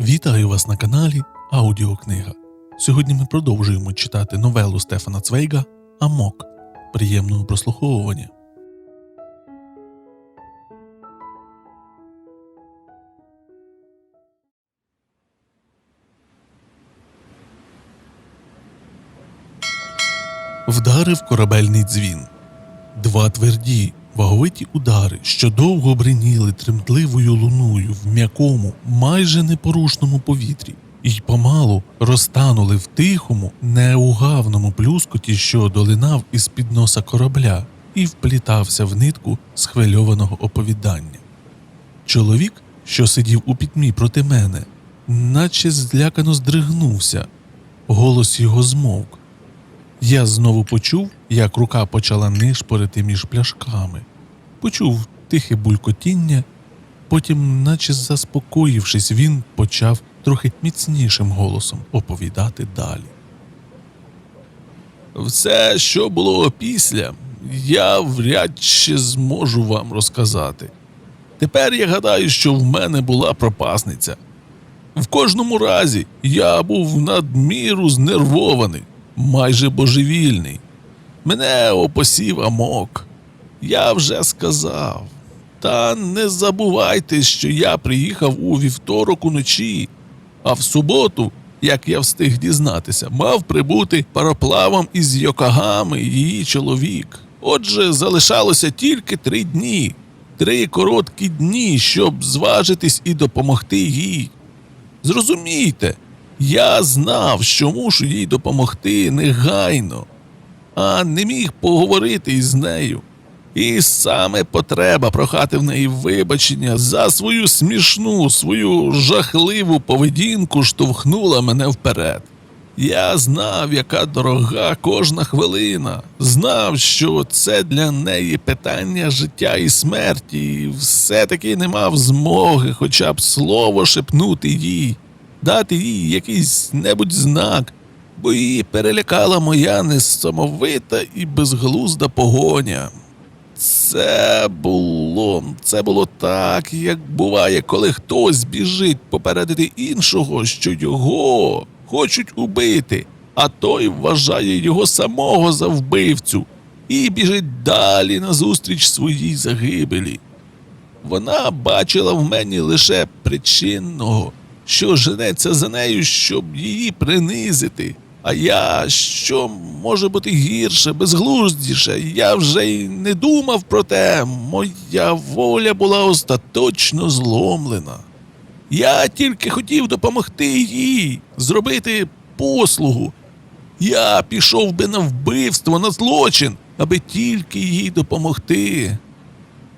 Вітаю вас на каналі Аудіокнига. Сьогодні ми продовжуємо читати новелу Стефана Цвейга Амок. Приємного прослуховування. Вдарив корабельний дзвін. Два тверді, ваговиті удари, що довго бриніли тремтливою луною в м'якому, майже непорушному повітрі, і помалу розтанули в тихому, неугавному плюскоті, що долинав із під носа корабля і вплітався в нитку схвильованого оповідання. Чоловік, що сидів у пітьмі проти мене, наче злякано здригнувся, голос його змовк. Я знову почув, як рука почала нишпорити між пляшками. Почув тихе булькотіння, потім, наче заспокоївшись, він почав трохи міцнішим голосом оповідати далі. Все, що було опісля, я вряд чи зможу вам розказати. Тепер я гадаю, що в мене була пропасниця. В кожному разі я був надміру знервований, майже божевільний. Мене опосів амок. Я вже сказав. Та не забувайте, що я приїхав у вівторок уночі, а в суботу, як я встиг дізнатися, мав прибути пароплавом із Йокогами її чоловік. Отже, залишалося тільки три дні, три короткі дні, щоб зважитись і допомогти їй. Зрозумійте, я знав, що мушу їй допомогти негайно, а не міг поговорити із нею. І саме потреба прохати в неї вибачення за свою смішну, свою жахливу поведінку штовхнула мене вперед. Я знав, яка дорога кожна хвилина, знав, що це для неї питання життя і смерті, і все-таки не мав змоги хоча б слово шепнути їй, дати їй якийсь небудь знак, бо її перелякала моя несамовита і безглузда погоня. Це було, це було так, як буває, коли хтось біжить попередити іншого, що його хочуть убити, а той вважає його самого за вбивцю і біжить далі назустріч своїй загибелі. Вона бачила в мені лише причинного, що женеться за нею, щоб її принизити. А я, що може бути гірше, безглуздіше, я вже й не думав про те, моя воля була остаточно зломлена. Я тільки хотів допомогти їй, зробити послугу. Я пішов би на вбивство, на злочин, аби тільки їй допомогти.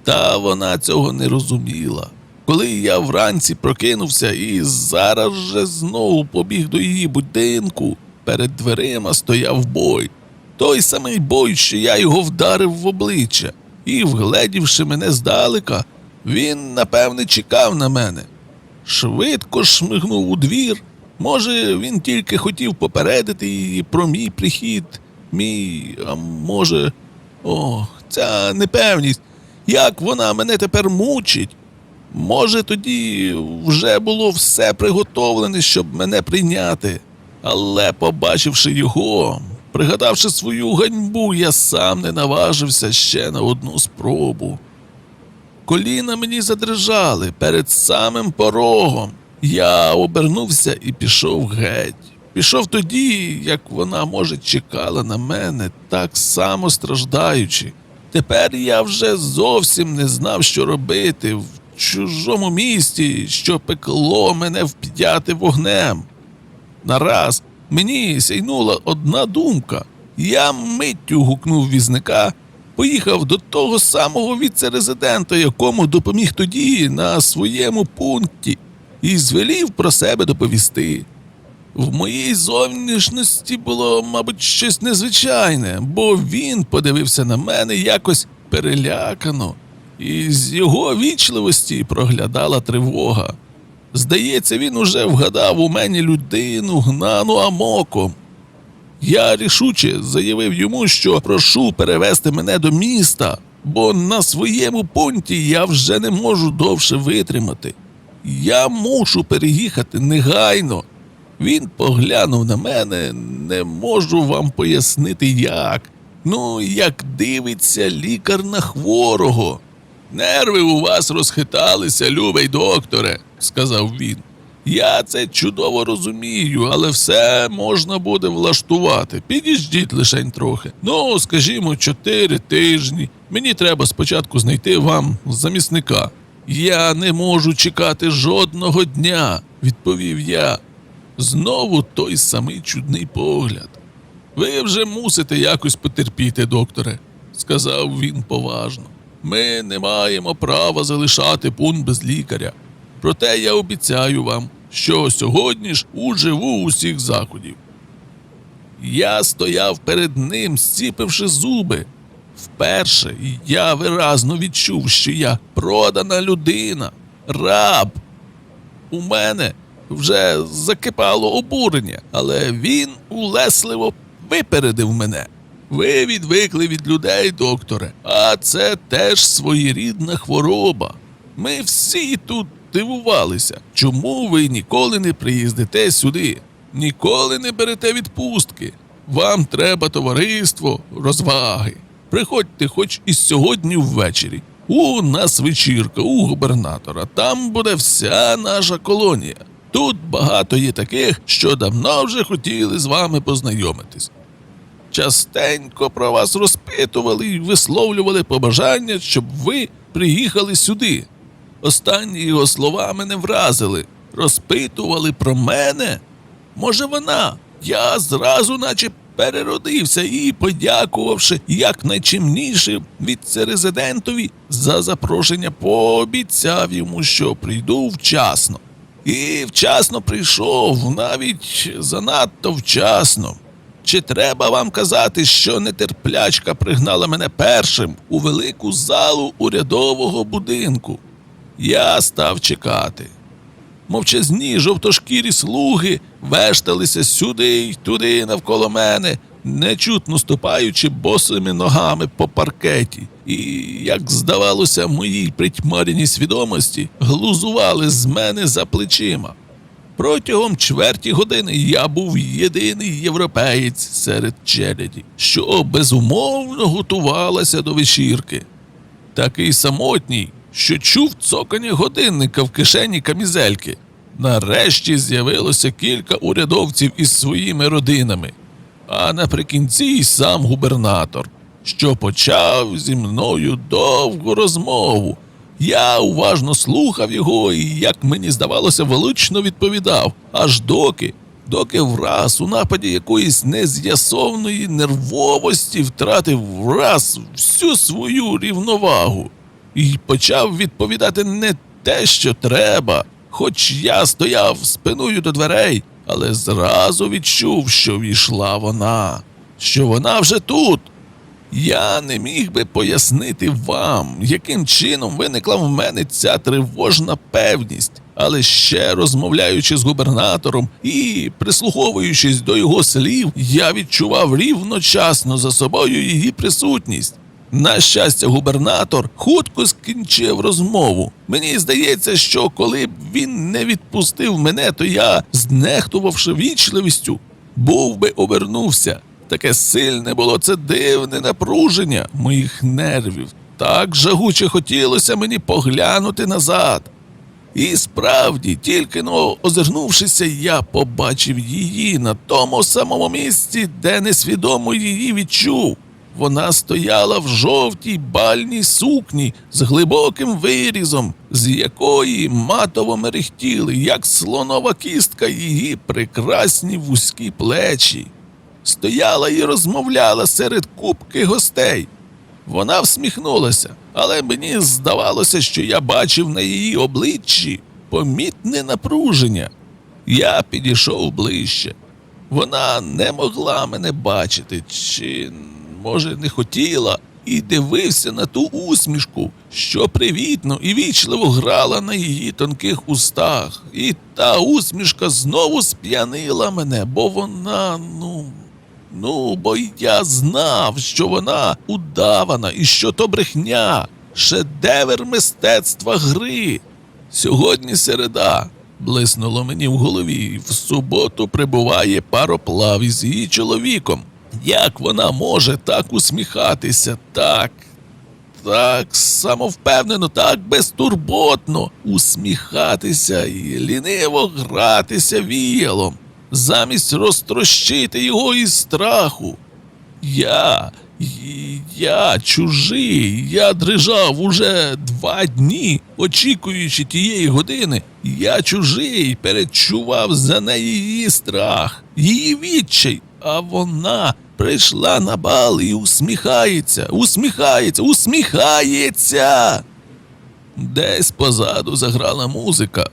Та вона цього не розуміла. Коли я вранці прокинувся і зараз же знову побіг до її будинку, перед дверима стояв бой. Той самий бой, що я його вдарив в обличчя, і, вгледівши мене здалека, він, напевне, чекав на мене. Швидко шмигнув у двір. Може, він тільки хотів попередити її про мій прихід, мій, а може, ох, ця непевність, як вона мене тепер мучить. Може, тоді вже було все приготовлене, щоб мене прийняти. Але, побачивши його, пригадавши свою ганьбу, я сам не наважився ще на одну спробу. Коліна мені задрижали перед самим порогом. Я обернувся і пішов геть. Пішов тоді, як вона, може, чекала на мене, так само страждаючи. Тепер я вже зовсім не знав, що робити в чужому місті, що пекло мене вп'яти вогнем. Нараз мені сяйнула одна думка. Я миттю гукнув візника, поїхав до того самого віце-резидента, якому допоміг тоді на своєму пункті, і звелів про себе доповісти. В моїй зовнішності було, мабуть, щось незвичайне, бо він подивився на мене якось перелякано, і з його вічливості проглядала тривога. Здається, він уже вгадав у мені людину, гнану амоком. Я рішуче заявив йому, що прошу перевести мене до міста, бо на своєму пункті я вже не можу довше витримати. Я мушу переїхати негайно. Він поглянув на мене, не можу вам пояснити як. Ну, як дивиться лікар на хворого. Нерви у вас розхиталися, любий докторе, сказав він. Я це чудово розумію, але все можна буде влаштувати. Підіждіть лишень трохи. Ну, скажімо, чотири тижні. Мені треба спочатку знайти вам замісника. Я не можу чекати жодного дня, відповів я. Знову той самий чудний погляд. Ви вже мусите якось потерпіти, докторе, сказав він поважно. Ми не маємо права залишати пункт без лікаря. Проте я обіцяю вам, що сьогодні ж уживу усіх заходів. Я стояв перед ним, зціпивши зуби. Вперше я виразно відчув, що я продана людина, раб. У мене вже закипало обурення, але він улесливо випередив мене. Ви відвикли від людей, докторе, а це теж своєрідна хвороба. Ми всі тут дивувалися, чому ви ніколи не приїздите сюди, ніколи не берете відпустки. Вам треба товариство, розваги. Приходьте хоч і сьогодні ввечері. У нас вечірка у губернатора. Там буде вся наша колонія. Тут багато є таких, що давно вже хотіли з вами познайомитись. Частенько про вас розпитували і висловлювали побажання, щоб ви приїхали сюди. Останні його слова мене вразили. Розпитували про мене. Може, вона? Я зразу, наче переродився і, подякувавши якнайчимніше віце-резидентові за запрошення, пообіцяв йому, що прийду вчасно. І вчасно прийшов, навіть занадто вчасно. Чи треба вам казати, що нетерплячка пригнала мене першим у велику залу урядового будинку? Я став чекати. Мовчазні жовтошкірі слуги вешталися сюди й туди навколо мене, нечутно ступаючи босими ногами по паркеті, і, як здавалося, моїй притьмареній свідомості глузували з мене за плечима. Протягом чверті години я був єдиний європеєць серед челяді, що безумовно готувалася до вечірки. Такий самотній, що чув цокання годинника в кишені камізельки. Нарешті з'явилося кілька урядовців із своїми родинами, а наприкінці й сам губернатор, що почав зі мною довгу розмову. Я уважно слухав його і, як мені здавалося, велично відповідав, аж доки, доки враз у нападі якоїсь нез'ясовної нервовості втратив враз всю свою рівновагу і почав відповідати не те, що треба. Хоч я стояв спиною до дверей, але зразу відчув, що війшла вона, що вона вже тут. Я не міг би пояснити вам, яким чином виникла в мене ця тривожна певність, але ще розмовляючи з губернатором і прислуховуючись до його слів, я відчував рівночасно за собою її присутність. На щастя, губернатор хутко скінчив розмову. Мені здається, що коли б він не відпустив мене, то я, знехтувавши вічливістю, був би обернувся. Таке сильне було це дивне напруження моїх нервів. Так жагуче хотілося мені поглянути назад. І справді, тільки но озирнувшися, я побачив її на тому самому місці, де несвідомо її відчув. Вона стояла в жовтій бальній сукні з глибоким вирізом, з якої матово мерехтіли, як слонова кістка, її прекрасні вузькі плечі. Стояла і розмовляла серед купки гостей. Вона всміхнулася, але мені здавалося, що я бачив на її обличчі помітне напруження. Я підійшов ближче. Вона не могла мене бачити, чи, може, не хотіла, і дивився на ту усмішку, що привітно і вічливо грала на її тонких устах. І та усмішка знову сп'янила мене, бо вона, ну. Ну, бо я знав, що вона удавана і що то брехня, шедевр мистецтва гри. Сьогодні середа. Блиснуло мені в голові. В суботу прибуває пароплав із її чоловіком. Як вона може так усміхатися, так, так самовпевнено, так безтурботно усміхатися і ліниво гратися віялом, замість розтрощити його із страху. Я, я чужий, я дрижав уже два дні, очікуючи тієї години. Я чужий, перечував за неї її страх, її відчай, а вона прийшла на бал і усміхається, усміхається, усміхається. Десь позаду заграла музика.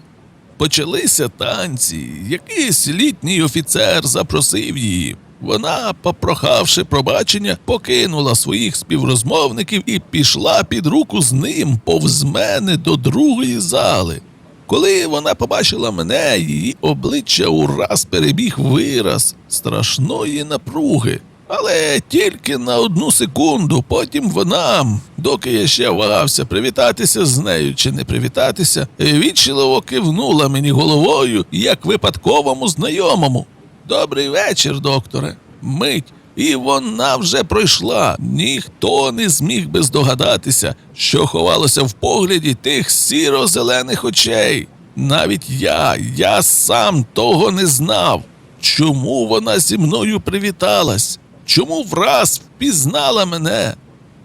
Почалися танці. Якийсь літній офіцер запросив її. Вона, попрохавши пробачення, покинула своїх співрозмовників і пішла під руку з ним повз мене до другої зали. Коли вона побачила мене, її обличчя ураз перебіг вираз страшної напруги. Але тільки на одну секунду, потім вона, доки я ще вагався привітатися з нею чи не привітатися, вічливо кивнула мені головою, як випадковому знайомому. Добрий вечір, докторе. Мить. І вона вже пройшла. Ніхто не зміг би здогадатися, що ховалося в погляді тих сіро-зелених очей. Навіть я, я сам того не знав. Чому вона зі мною привіталась? Чому враз впізнала мене?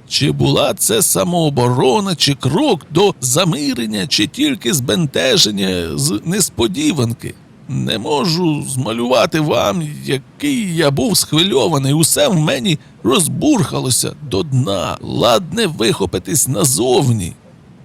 Чи була це самооборона, чи крок до замирення, чи тільки збентеження з несподіванки? Не можу змалювати вам, який я був схвильований. Усе в мені розбурхалося до дна, ладне вихопитись назовні.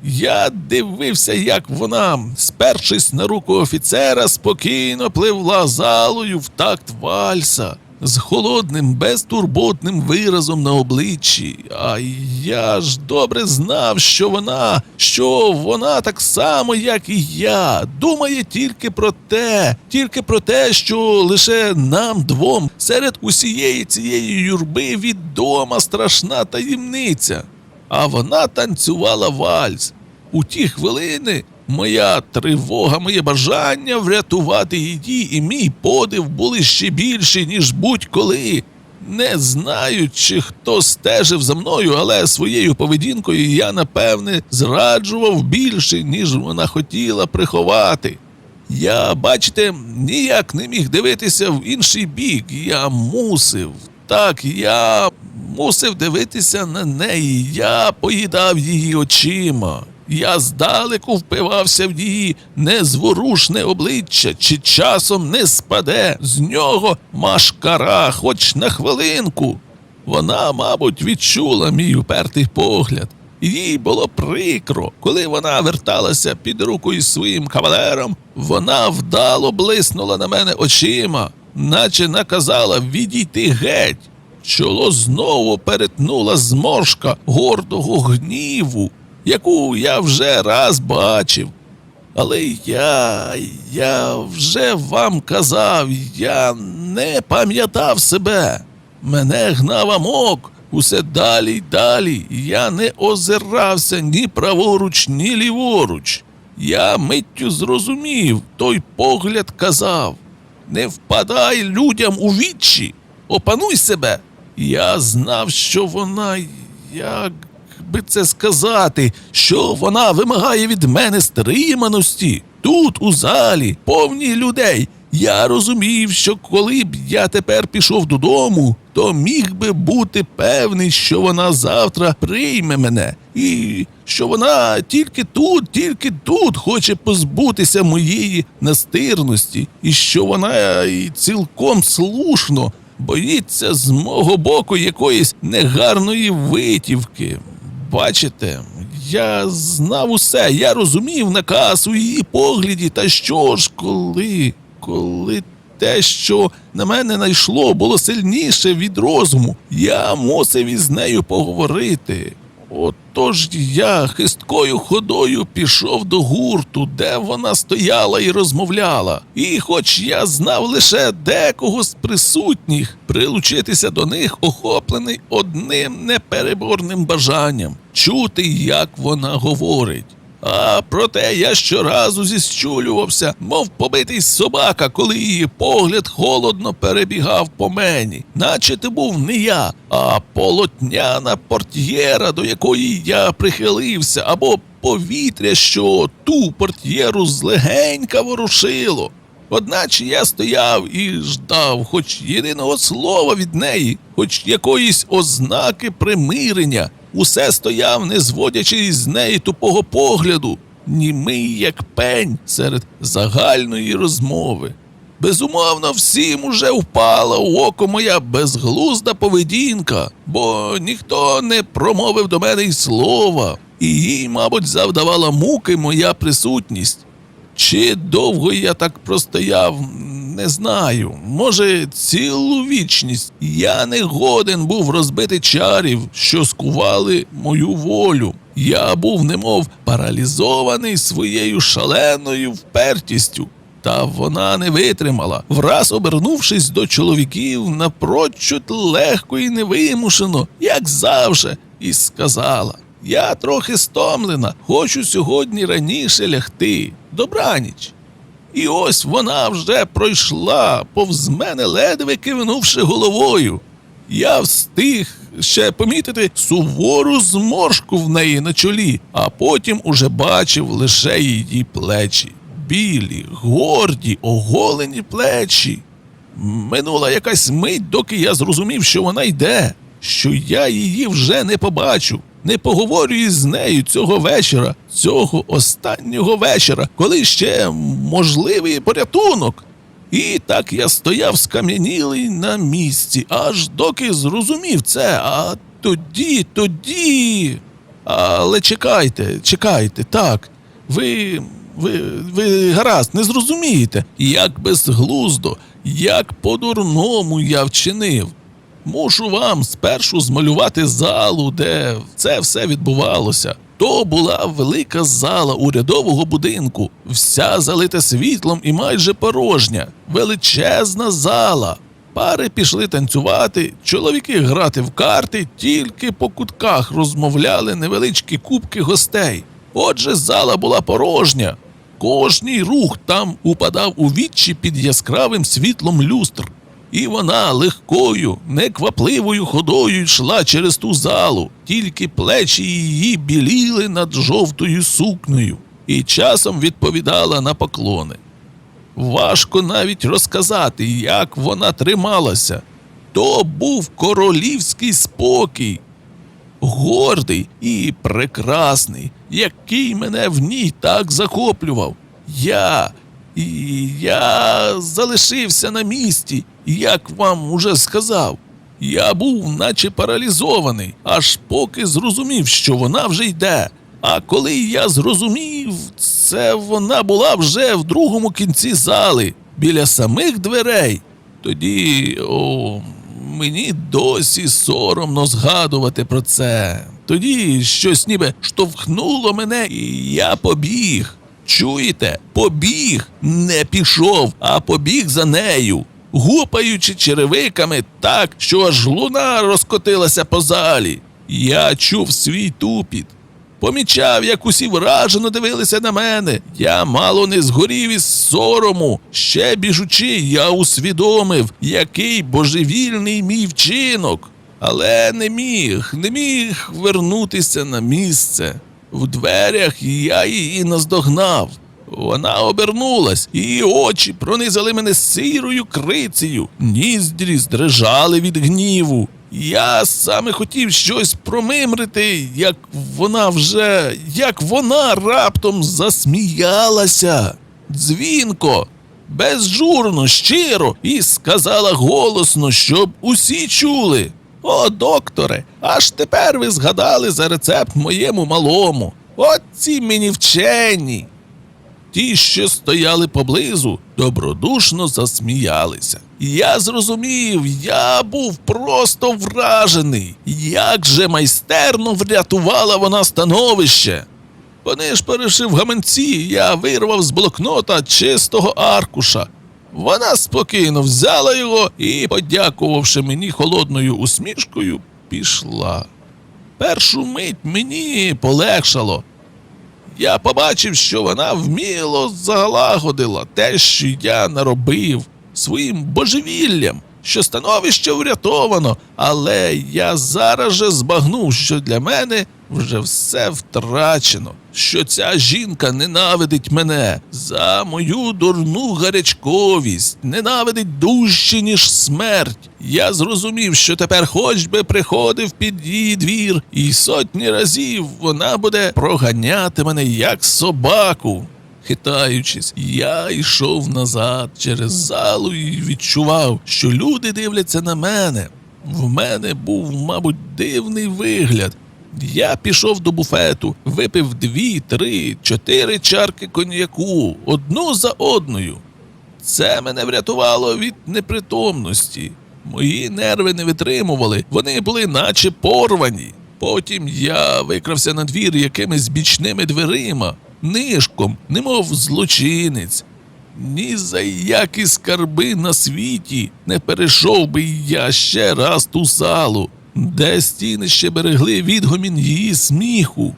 Я дивився, як вона, спершись на руку офіцера, спокійно пливла залою в такт вальса з холодним, безтурботним виразом на обличчі. А я ж добре знав, що вона, що вона так само, як і я, думає тільки про те, тільки про те, що лише нам двом серед усієї цієї юрби відома страшна таємниця. А вона танцювала вальс. У ті хвилини моя тривога, моє бажання врятувати її і мій подив були ще більші, ніж будь-коли. Не знаю, чи хто стежив за мною, але своєю поведінкою я, напевне, зраджував більше, ніж вона хотіла приховати. Я, бачите, ніяк не міг дивитися в інший бік. Я мусив. Так, я мусив дивитися на неї. Я поїдав її очима. Я здалеку впивався в її незворушне обличчя, чи часом не спаде з нього машкара, хоч на хвилинку. Вона, мабуть, відчула мій упертий погляд. Їй було прикро, коли вона верталася під руку із своїм кавалером, вона вдало блиснула на мене очима, наче наказала відійти геть. Чоло знову перетнула зморшка гордого гніву, яку я вже раз бачив. Але я, я вже вам казав, я не пам'ятав себе. Мене гнав амок, усе далі й далі. Я не озирався ні праворуч, ні ліворуч. Я миттю зрозумів, той погляд казав: не впадай людям у вічі, опануй себе. Я знав, що вона, як би це сказати, що вона вимагає від мене стриманості тут, у залі, повній людей. Я розумів, що коли б я тепер пішов додому, то міг би бути певний, що вона завтра прийме мене, і що вона тільки тут, тільки тут хоче позбутися моєї настирності, і що вона і цілком слушно боїться з мого боку якоїсь негарної витівки. Бачите, я знав усе, я розумів наказ у її погляді, та що ж, коли, коли те, що на мене найшло, було сильніше від розуму, я мусив із нею поговорити. Отож я хисткою ходою пішов до гурту, де вона стояла і розмовляла. І хоч я знав лише декого з присутніх, прилучитися до них охоплений одним непереборним бажанням чути, як вона говорить. А проте я щоразу зіщулювався, мов побитий собака, коли її погляд холодно перебігав по мені, наче ти був не я, а полотняна портьєра, до якої я прихилився, або повітря, що ту портьєру злегенька ворушило. Одначе я стояв і ждав хоч єдиного слова від неї, хоч якоїсь ознаки примирення. Усе стояв, не зводячи з неї тупого погляду, німий як пень серед загальної розмови. Безумовно, всім уже впала в око моя безглузда поведінка, бо ніхто не промовив до мене й слова, і їй, мабуть, завдавала муки моя присутність. Чи довго я так простояв, не знаю. Може, цілу вічність я не годен був розбити чарів, що скували мою волю. Я був немов паралізований своєю шаленою впертістю. Та вона не витримала, враз обернувшись до чоловіків напрочуд легко і невимушено, як завжди, і сказала: Я трохи стомлена, хочу сьогодні раніше лягти. Добраніч. І ось вона вже пройшла повз мене, ледве кивнувши головою. Я встиг ще помітити сувору зморшку в неї на чолі, а потім уже бачив лише її плечі. Білі, горді, оголені плечі. Минула якась мить, доки я зрозумів, що вона йде, що я її вже не побачу, не поговорю із нею цього вечора, цього останнього вечора, коли ще можливий порятунок. І так я стояв скам'янілий на місці, аж доки зрозумів це, а тоді, тоді. Але чекайте, чекайте, так. Ви, ви, ви гаразд, не зрозумієте, як безглуздо, як по-дурному я вчинив. Мушу вам спершу змалювати залу, де це все відбувалося. То була велика зала урядового будинку, вся залита світлом і майже порожня, величезна зала. Пари пішли танцювати, чоловіки грати в карти, тільки по кутках розмовляли невеличкі кубки гостей. Отже, зала була порожня. Кожній рух там упадав у вічі під яскравим світлом люстр. І вона легкою, неквапливою ходою йшла через ту залу, тільки плечі її біліли над жовтою сукнею і часом відповідала на поклони. Важко навіть розказати, як вона трималася. То був королівський спокій, гордий і прекрасний, який мене в ній так захоплював. Я, я залишився на місці, як вам уже сказав. Я був наче паралізований, аж поки зрозумів, що вона вже йде. А коли я зрозумів, це вона була вже в другому кінці зали, біля самих дверей. Тоді о, мені досі соромно згадувати про це. Тоді щось ніби штовхнуло мене, і я побіг. Чуєте, побіг, не пішов, а побіг за нею, гупаючи черевиками так, що аж луна розкотилася по залі. Я чув свій тупіт. Помічав, як усі вражено дивилися на мене. Я мало не згорів із сорому. Ще біжучи, я усвідомив, який божевільний мій вчинок. Але не міг, не міг вернутися на місце. В дверях я її наздогнав. Вона обернулась, її очі пронизали мене сирою крицею, ніздрі здрижали від гніву. Я саме хотів щось промимрити, як вона вже, як вона раптом засміялася. Дзвінко, безжурно, щиро, і сказала голосно, щоб усі чули. О, докторе, аж тепер ви згадали за рецепт моєму малому. От ці мені вчені. Ті, що стояли поблизу, добродушно засміялися. Я зрозумів, я був просто вражений, як же майстерно врятувала вона становище. Вони ж перешив гаманці, я вирвав з блокнота чистого аркуша. Вона спокійно взяла його і, подякувавши мені холодною усмішкою, пішла. Першу мить мені полегшало. Я побачив, що вона вміло залагодила те, що я наробив своїм божевіллям, що становище врятовано, але я зараз же збагнув, що для мене вже все втрачено, що ця жінка ненавидить мене за мою дурну гарячковість, ненавидить дужче, ніж смерть. Я зрозумів, що тепер хоч би приходив під її двір, і сотні разів вона буде проганяти мене як собаку. Хитаючись, я йшов назад через залу і відчував, що люди дивляться на мене. В мене був, мабуть, дивний вигляд. Я пішов до буфету, випив дві, три, чотири чарки коньяку, одну за одною. Це мене врятувало від непритомності. Мої нерви не витримували, вони були наче порвані. Потім я викрався на двір якимись бічними дверима, нишком, немов злочинець. Ні за які скарби на світі не перейшов би я ще раз ту залу, де стіни ще берегли відгомін її сміху.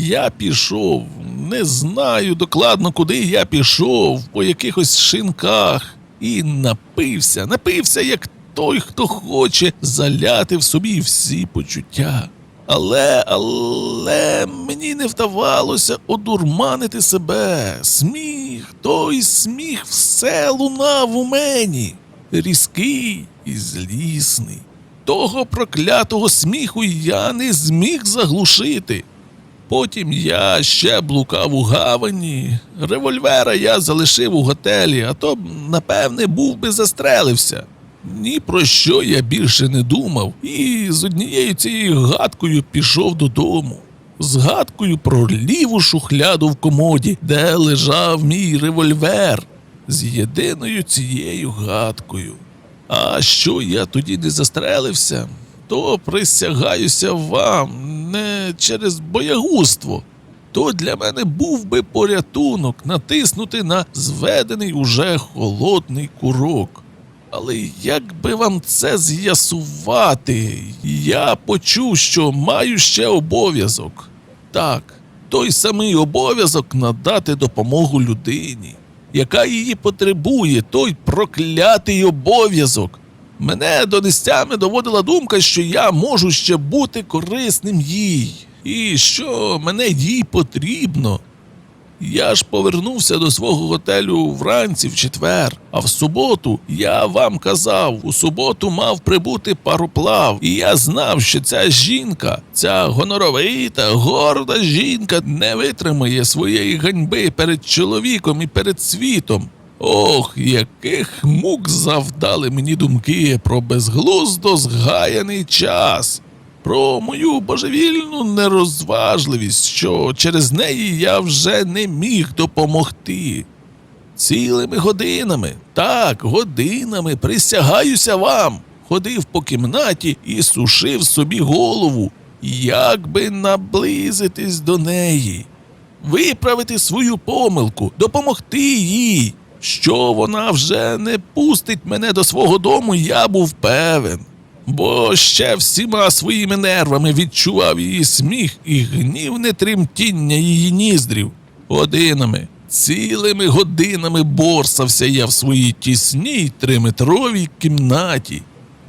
Я пішов, не знаю докладно, куди я пішов, по якихось шинках, і напився, напився, як той, хто хоче заляти в собі всі почуття. Але, але мені не вдавалося одурманити себе. Сміх, той сміх все лунав у мені, різкий і злісний. Того проклятого сміху я не зміг заглушити. Потім я ще блукав у гавані. Револьвера я залишив у готелі, а то напевне, був би застрелився. Ні про що я більше не думав, і з однією цією гадкою пішов додому. З гадкою про ліву шухляду в комоді, де лежав мій револьвер, з єдиною цією гадкою. А що я тоді не застрелився, то присягаюся вам не через боягузтво. То для мене був би порятунок натиснути на зведений уже холодний курок. Але як би вам це з'ясувати? Я почув, що маю ще обов'язок. Так, той самий обов'язок надати допомогу людині, яка її потребує, той проклятий обов'язок. Мене до нестями доводила думка, що я можу ще бути корисним їй, і що мене їй потрібно. Я ж повернувся до свого готелю вранці в четвер, а в суботу я вам казав, у суботу мав прибути пароплав, і я знав, що ця жінка, ця гоноровита, горда жінка не витримає своєї ганьби перед чоловіком і перед світом. Ох, яких мук завдали мені думки про безглуздо згаяний час про мою божевільну нерозважливість, що через неї я вже не міг допомогти. Цілими годинами, так, годинами присягаюся вам, ходив по кімнаті і сушив собі голову, як би наблизитись до неї, виправити свою помилку, допомогти їй. Що вона вже не пустить мене до свого дому, я був певен бо ще всіма своїми нервами відчував її сміх і гнівне тремтіння її ніздрів. Годинами, цілими годинами борсався я в своїй тісній триметровій кімнаті.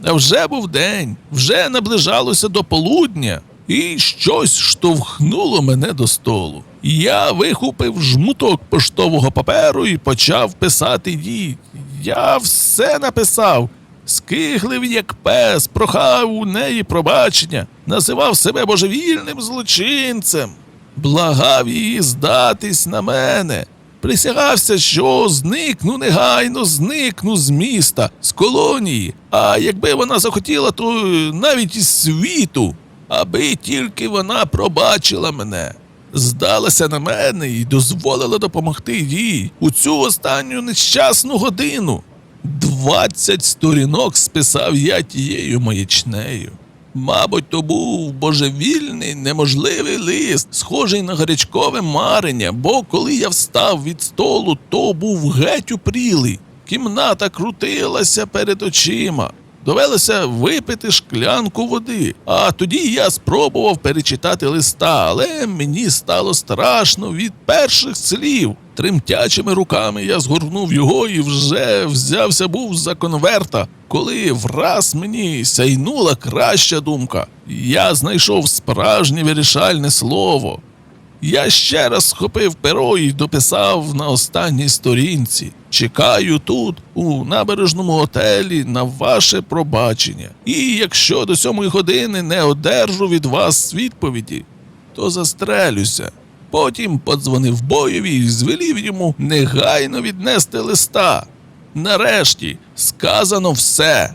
А вже був день, вже наближалося до полудня, і щось штовхнуло мене до столу. Я вихопив жмуток поштового паперу і почав писати їй. Я все написав, скиглив, як пес, прохав у неї пробачення, називав себе божевільним злочинцем, благав її здатись на мене. Присягався, що зникну негайно, зникну з міста, з колонії. А якби вона захотіла, то навіть із світу, аби тільки вона пробачила мене, здалася на мене і дозволила допомогти їй у цю останню нещасну годину. Двадцять сторінок списав я тією маячнею. Мабуть, то був божевільний, неможливий лист, схожий на гарячкове марення, бо коли я встав від столу, то був геть упрілий. Кімната крутилася перед очима. Довелося випити шклянку води. А тоді я спробував перечитати листа, але мені стало страшно від перших слів. Тремтячими руками я згорнув його і вже взявся був за конверта, коли враз мені сяйнула краща думка. Я знайшов справжнє вирішальне слово. Я ще раз схопив перо і дописав на останній сторінці. Чекаю тут, у набережному готелі, на ваше пробачення. І якщо до сьомої години не одержу від вас відповіді, то застрелюся. Потім подзвонив боєві і звелів йому негайно віднести листа. Нарешті сказано все.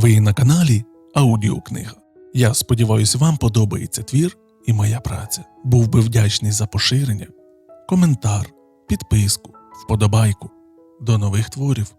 Ви на каналі Аудіокнига. Я сподіваюся, вам подобається твір і моя праця. Був би вдячний за поширення, коментар, підписку, вподобайку. До нових творів.